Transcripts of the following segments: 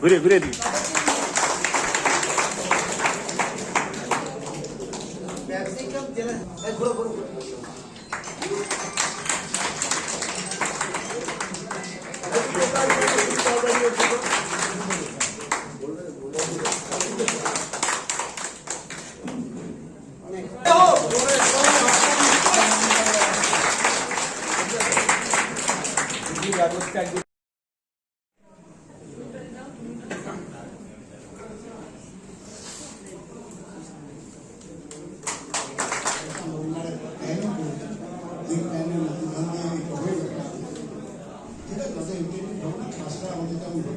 ঘুরে ঘুরে দিই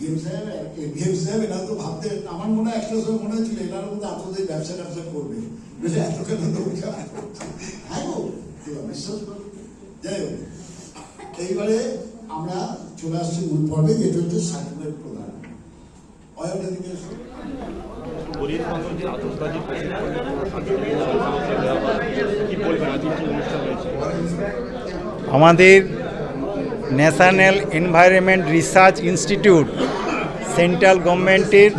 ভিএম সাহেব ভিএম সাহেব এরা তো ভাবতে আমার মনে হয় একটা সময় মনে হচ্ছিল এনার মধ্যে আতদের ব্যবসা ব্যবসা করবে। বুঝলে এত কেন হ্যাঁ গো বিশ্বাস করো যাই হোক এইবারে আমরা চলে আসছি মূল পর্বে যেটা হচ্ছে সার্টিফিকেট প্রদান। অয়োটা দিকে আমাদের national environment research institute, central গভর্নমেন্টের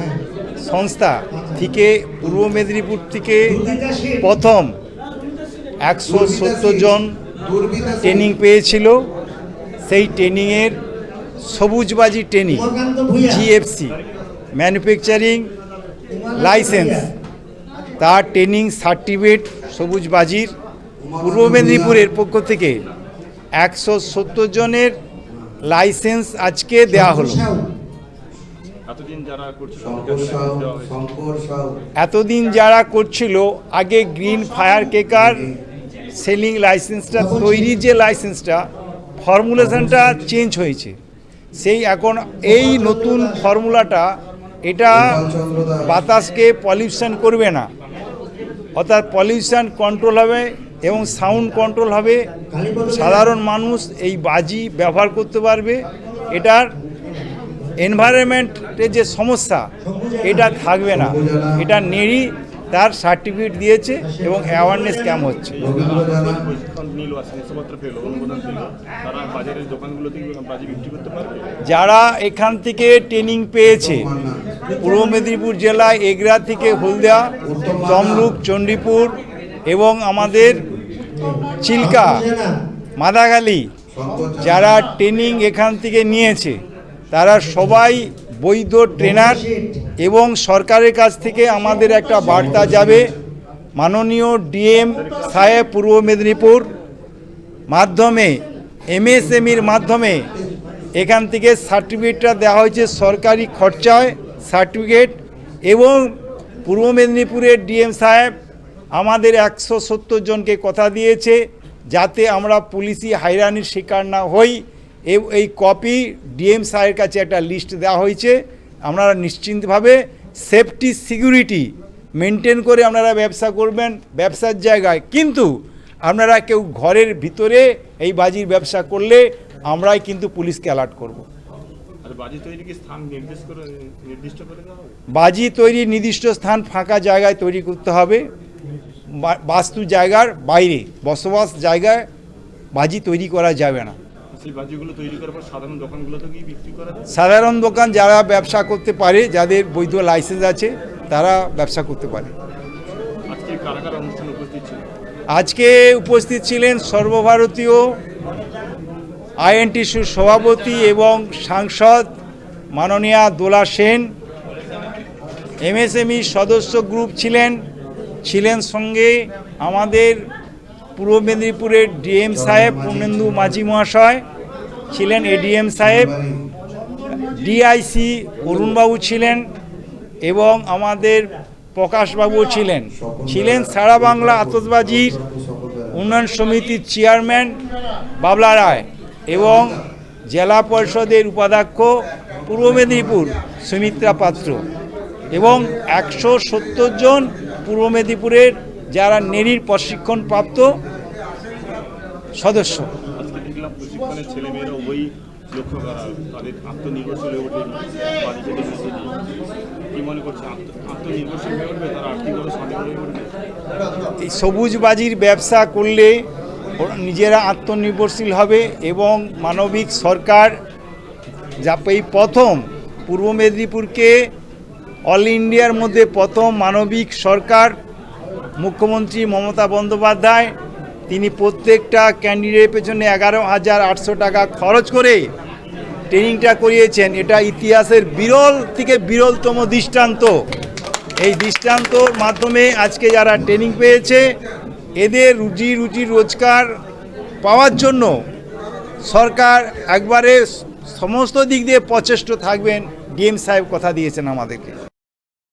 সংস্থা থেকে পূর্ব মেদিনীপুর থেকে প্রথম একশো সত্তর জন ট্রেনিং পেয়েছিল। সেই ট্রেনিংয়ের সবুজবাজি ট্রেনিং জিএফসি ম্যানুফ্যাকচারিং লাইসেন্স তার ট্রেনিং সার্টিফিকেট সবুজবাজির পূর্ব মেদিনীপুরের পক্ষ থেকে। একশো সত্তর জনের লাইসেন্স আজকে দেওয়া হলো। এতদিন যারা করছিল আগে গ্রিন ফায়ার কেকার সেলিং লাইসেন্সটা তৈরির যে লাইসেন্সটা ফর্মুলেশনটা চেঞ্জ হয়েছে। সেই এখন এই নতুন ফর্মুলাটা এটা বাতাসকে পলিউশন করবে না। অর্থাৎ পলিউশন কন্ট্রোল হবে এবং সাউন্ড কন্ট্রোল হবে। সাধারণ মানুষ এই বাজি ব্যবহার করতে পারবে। এটার এনভায়রনমেন্টের যে সমস্যা, এটা থাকবে না। এটা নেড়ি তার সার্টিফিকেট দিয়েছে এবং অ্যাওয়ারনেস ক্যাম্প হচ্ছে। যারা এখান থেকে ট্রেনিং পেয়েছে, পূর্ব মেদিনীপুর জেলায় এগরা থেকে হলদিয়া, তমলুক, চণ্ডীপুর এবং আমাদের চিল্কা, মাদাগালি, যারা ট্রেনিং এখান থেকে নিয়েছে, তারা সবাই বৈধ ট্রেনার এবং সরকারের কাছ থেকে আমাদের একটা বার্তা যাবে। মাননীয় ডিএম সাহেব পূর্ব মেদিনীপুর মাধ্যমে এমএসএমইর মাধ্যমে এখান থেকে সার্টিফিকেটটা দেওয়া হয়েছে সরকারি খরচায় সার্টিফিকেট এবং পূর্ব মেদিনীপুরের ডিএম সাহেব আমাদের একশো সত্তর জনকে কথা দিয়েছে যাতে আমরা পুলিশি হাইরানির শিকার না হই। এই কপি ডিএম সাহেবের কাছে একটা লিস্ট দেওয়া হয়েছে। আপনারা নিশ্চিন্তভাবে সেফটি সিকিউরিটি মেনটেন করে আপনারা ব্যবসা করবেন ব্যবসার জায়গায়। কিন্তু আপনারা কেউ ঘরের ভিতরে এই বাজির ব্যবসা করলে আমরাই কিন্তু পুলিশকে অ্যালার্ট করব। বাজি তৈরি নির্দিষ্ট স্থান ফাঁকা জায়গায় তৈরি করতে হবে। বাস্তু জায়গার বাইরে বসবাস জায়গায় বাজি তৈরি করা যাবে না। সাধারণ দোকান যারা ব্যবসা করতে পারে যাদের বৈধ লাইসেন্স আছে তারা ব্যবসা করতে পারে। আজকে উপস্থিত ছিলেন সর্বভারতীয় আইএনটিসির সভাপতি এবং সাংসদ মাননীয়া দোলা সেন। এমএসএমই সদস্য গ্রুপ ছিলেন। ছিলেন সঙ্গে আমাদের পূর্ব মেদিনীপুরের ডিএম সাহেব পূর্ণেন্দু মাঝি মহাশয়, ছিলেন এডিএম সাহেব, ডিআইসি অরুণবাবু ছিলেন এবং আমাদের প্রকাশবাবু ছিলেন। ছিলেন সারা বাংলা আতসবাজির উন্নয়ন সমিতির চেয়ারম্যান বাবলা রায় এবং জেলা পরিষদের উপাধ্যক্ষ পূর্ব মেদিনীপুর সুমিত্রা পাত্র এবং একশো সত্তর জন পূর্ব মেদিনীপুরের যারা নেরির প্রশিক্ষণপ্রাপ্ত সদস্য। এই সবুজবাজির ব্যবসা করলে নিজেরা আত্মনির্ভরশীল হবে এবং মানবিক সরকার যা এই প্রথম পূর্ব মেদিনীপুরকে অল ইন্ডিয়ার মধ্যে প্রথম মানবিক সরকার, মুখ্যমন্ত্রী মমতা বন্দ্যোপাধ্যায়। তিনি প্রত্যেকটা ক্যান্ডিডেটের পেছনে এগারো হাজার আটশো টাকা খরচ করে ট্রেনিংটা করিয়েছেন। এটা ইতিহাসের বিরল থেকে বিরলতম দৃষ্টান্ত। এই দৃষ্টান্তর মাধ্যমে আজকে যারা ট্রেনিং পেয়েছে, এদের রুজি রুজি রোজগার পাওয়ার জন্য সরকার একবারে সমস্ত দিক দিয়ে প্রচেষ্ট থাকবেন। ডিএম সাহেব কথা দিয়েছেন আমাদেরকে।